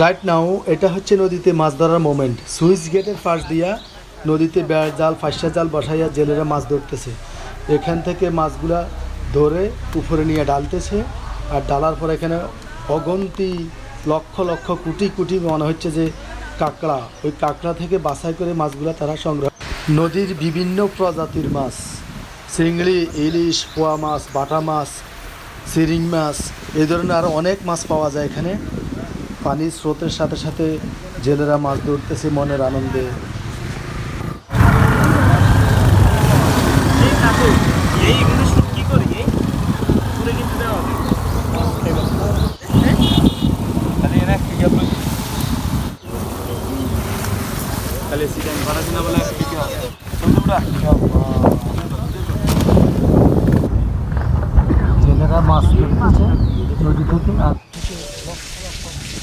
Right now এটা হচ্ছে নদীতে মাছ ধরার মোমেন্ট সুইচ গেটের পাশ দিয়া নদীতে বেড় জাল ফাঁসা জাল বসাইয়া জেলেরা মাছ ধরতেছে। এখান থেকে মাছগুলা ধরে উপরে নিয়ে ডালতেছে আর ডালার পর এখানে অগন্তি লক্ষ লক্ষ কোটি কোটি মনে হচ্ছে যে কাঁকড়া। ওই কাঁকড়া থেকে বাছাই করে মাছগুলা তারা সংগ্রহ নদীর বিভিন্ন প্রজাতির মাছ। চিংড়ি ইলিশ, পোয়া মাছ, বাটা মাছ সিরিং মাছ এই ধরনের আরও অনেক মাছ পাওয়া যায় এখানে। পানির স্রোতের সাথে সাথে জেলেরা মাছ ধরতেছে মনের আনন্দে। খালি সিটাই ভাড়া দিনা বলে কি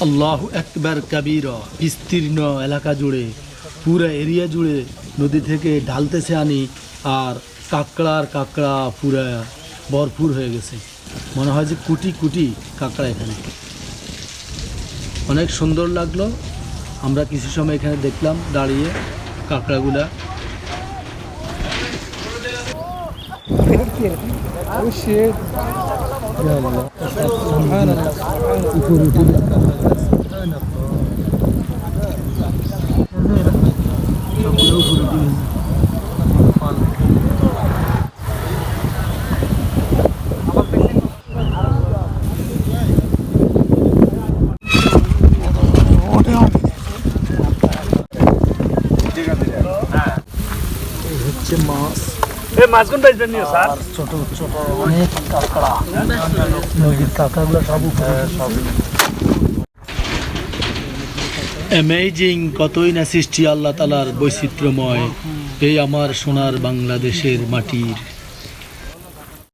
আল্লাহ একবার কাবির বিস্তীর্ণ এলাকা জুড়ে পুরো এরিয়া জুড়ে নদী থেকে ঢালতেছে আনি আর কাঁকড়ার কাঁকড়া পুরা ভরপুর হয়ে গেছে মনে হয় যে কুটি কুটি কাঁকড়া এখানে অনেক সুন্দর লাগল আমরা কিছু সময় এখানে দেখলাম দাঁড়িয়ে কাঁকড়াগুলা হচ্ছে মাছ। এই মাছগুন বেচবেন নিও স্যার। ছোট ছোট অনেক কাঁকড়া। নদীর কাঁকড়াগুলো সব উপরে। সব অ্যামেজিং কতই না সৃষ্টি আল্লাহ তালার বৈচিত্র্যময়। এই আমার সোনার বাংলাদেশের মাটির।